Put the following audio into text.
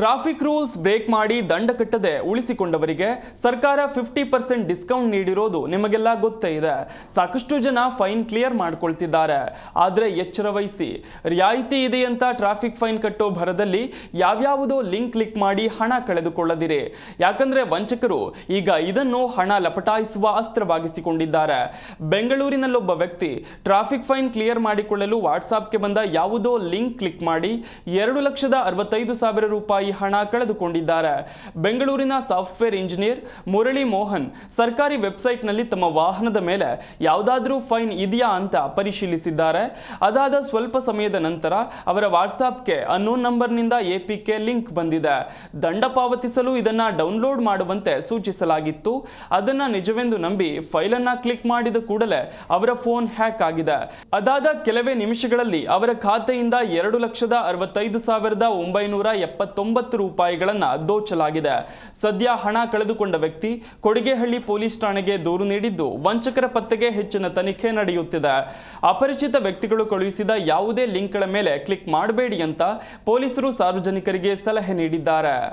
Traffic rules break ಮಾಡಿ ದಂಡ ಕಟ್ಟದೆ ಉಳಿಸಿಕೊಂಡವರಿಗೆ ಸರ್ಕಾರ ಫಿಫ್ಟಿ ಪರ್ಸೆಂಟ್ ಡಿಸ್ಕೌಂಟ್ ನೀಡಿರೋದು ನಿಮಗೆಲ್ಲ ಗೊತ್ತೇ ಇದೆ. ಸಾಕಷ್ಟು ಜನ ಫೈನ್ ಕ್ಲಿಯರ್ ಮಾಡ್ಕೊಳ್ತಿದ್ದಾರೆ. ಆದರೆ ಎಚ್ಚರ ವಹಿಸಿ ರಿಯಾಯಿತಿ ಇದೆ ಅಂತ ಟ್ರಾಫಿಕ್ ಫೈನ್ ಕಟ್ಟೋ ಭರದಲ್ಲಿ ಯಾವ್ಯಾವುದೋ ಲಿಂಕ್ ಕ್ಲಿಕ್ ಮಾಡಿ ಹಣ ಕಳೆದುಕೊಳ್ಳದಿರಿ. ಯಾಕಂದ್ರೆ ವಂಚಕರು ಈಗ ಇದನ್ನು ಹಣ ಲಪಟಾಯಿಸುವ ಅಸ್ತ್ರವಾಗಿಸಿಕೊಂಡಿದ್ದಾರೆ. ಬೆಂಗಳೂರಿನಲ್ಲೊಬ್ಬ ವ್ಯಕ್ತಿ ಟ್ರಾಫಿಕ್ ಫೈನ್ ಕ್ಲಿಯರ್ ಮಾಡಿಕೊಳ್ಳಲು ವಾಟ್ಸಾಪ್ಗೆ ಬಂದ ಯಾವುದೋ ಲಿಂಕ್ ಕ್ಲಿಕ್ ಮಾಡಿ ಎರಡು ಲಕ್ಷದ ಅರವತ್ತೈದು ಸಾವಿರ ರೂಪಾಯಿ ಹಣ ಕಳೆದುಕೊಂಡಿದ್ದಾರೆ. ಬೆಂಗಳೂರಿನ ಸಾಫ್ಟ್ವೇರ್ ಇಂಜಿನಿಯರ್ ಮುರಳಿ ಮೋಹನ್ ಸರ್ಕಾರಿ ವೆಬ್ಸೈಟ್ನಲ್ಲಿ ತಮ್ಮ ವಾಹನದ ಮೇಲೆ ಯಾವುದಾದ್ರೂ ಫೈನ್ ಇದೆಯಾ ಅಂತ ಪರಿಶೀಲಿಸಿದ್ದಾರೆ. ಅದಾದ ಸ್ವಲ್ಪ ಸಮಯದ ನಂತರ ಅವರ ವಾಟ್ಸಾಪ್ಗೆ ಅನ್ನೋನ್ ನಂಬರ್ನಿಂದ ಎಪಿಕೆ ಲಿಂಕ್ ಬಂದಿದೆ. ದಂಡ ಪಾವತಿಸಲು ಇದನ್ನ ಡೌನ್ಲೋಡ್ ಮಾಡುವಂತೆ ಸೂಚಿಸಲಾಗಿತ್ತು. ಅದನ್ನ ನಿಜವೆಂದು ನಂಬಿ ಫೈಲನ್ನು ಕ್ಲಿಕ್ ಮಾಡಿದ ಕೂಡಲೇ ಅವರ ಫೋನ್ ಹ್ಯಾಕ್ ಆಗಿದೆ. ಅದಾದ ಕೆಲವೇ ನಿಮಿಷಗಳಲ್ಲಿ ಅವರ ಖಾತೆಯಿಂದ ಎರಡು ಲಕ್ಷದ ಅರವತ್ತೈದು ಸಾವಿರದ ಒಂಬೈನೂರ ಎಪ್ಪತ್ತೊಂಬತ್ತು ರೂಪಾಯಿಗಳನ್ನ ದೋಚಲಾಗಿದೆ. ಸದ್ಯ ಹಣ ಕಳೆದುಕೊಂಡ ವ್ಯಕ್ತಿ ಕೊಡಿಗೆಹಳ್ಳಿ ಪೊಲೀಸ್ ಠಾಣೆಗೆ ದೂರು ನೀಡಿದ್ದು ವಂಚಕರ ಪತ್ತೆಗೆ ಹೆಚ್ಚಿನ ತನಿಖೆ ನಡೆಯುತ್ತಿದೆ. ಅಪರಿಚಿತ ವ್ಯಕ್ತಿಗಳು ಕಳುಹಿಸಿದ ಯಾವುದೇ ಲಿಂಕ್ಗಳ ಮೇಲೆ ಕ್ಲಿಕ್ ಮಾಡಬೇಡಿ ಅಂತ ಪೊಲೀಸರು ಸಾರ್ವಜನಿಕರಿಗೆ ಸಲಹೆ ನೀಡಿದ್ದಾರೆ.